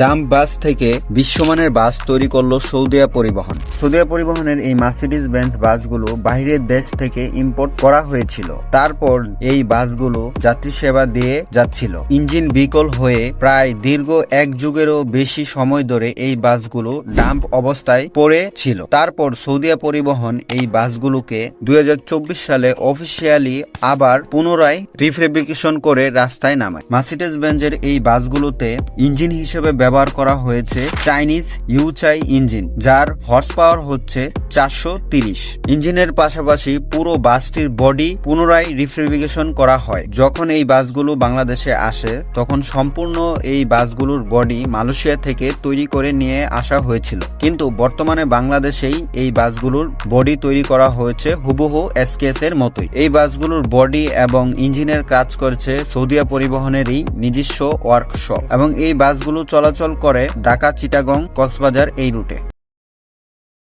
Dump বাস থেকে বিশ্বমানের বাস তৈরি করল সৌদিয়া পরিবহন। সৌদিয়া পরিবহনের এই মার্সিডিস বেঞ্চ বাসগুলো বাইরের দেশ থেকে ইম্পোর্ট করা হয়েছিল। তারপর এই বাসগুলো যাত্রী সেবা দিয়ে যাচ্ছিল। ইঞ্জিন বিকল হয়ে প্রায় দীর্ঘ এক যুগেরও বেশি সময় ধরে এই বাসগুলো ডাম্প অবস্থায় পড়ে ছিল তারপর সৌদিয়া পরিবহন এই বাসগুলোকে দুই হাজার চব্বিশ সালে অফিসিয়ালি আবার পুনরায় রিফেব্রিকেশন করে রাস্তায় নামায়। মার্সিডিজ বেঞ্জের এই বাসগুলোতে ইঞ্জিন হিসেবে ব্যবহার করা হয়েছে চাইনিজ ইউচাই ইঞ্জিন যার হর্স পাওয়ার হচ্ছে চারশো তিরিশ। ইঞ্জিনের পাশাপাশি পুরো বাসটির বডি পুনরায় রিফেব্রিকেশন করা হয়। যখন এই বাসগুলো বাংলাদেশে আসে, তখন সম্পূর্ণ এই বাসগুলোর বডি মালয়েশিয়া থেকে তৈরি করে নিয়ে আসা হয়েছিল। কিন্তু বর্তমানে বাংলাদেশেই এই বাসগুলোর বডি তৈরি করা হয়েছে হুবহু এসকেএস এর মতোই। এই বাসগুলোর বডি এবং ইঞ্জিনের কাজ করছে সৌদিয়া পরিবহনেরই নিজস্ব ওয়ার্কশপ এবং এই বাসগুলো চলাচল করে ঢাকা, চিটাগং, কক্সবাজার এই রুটে।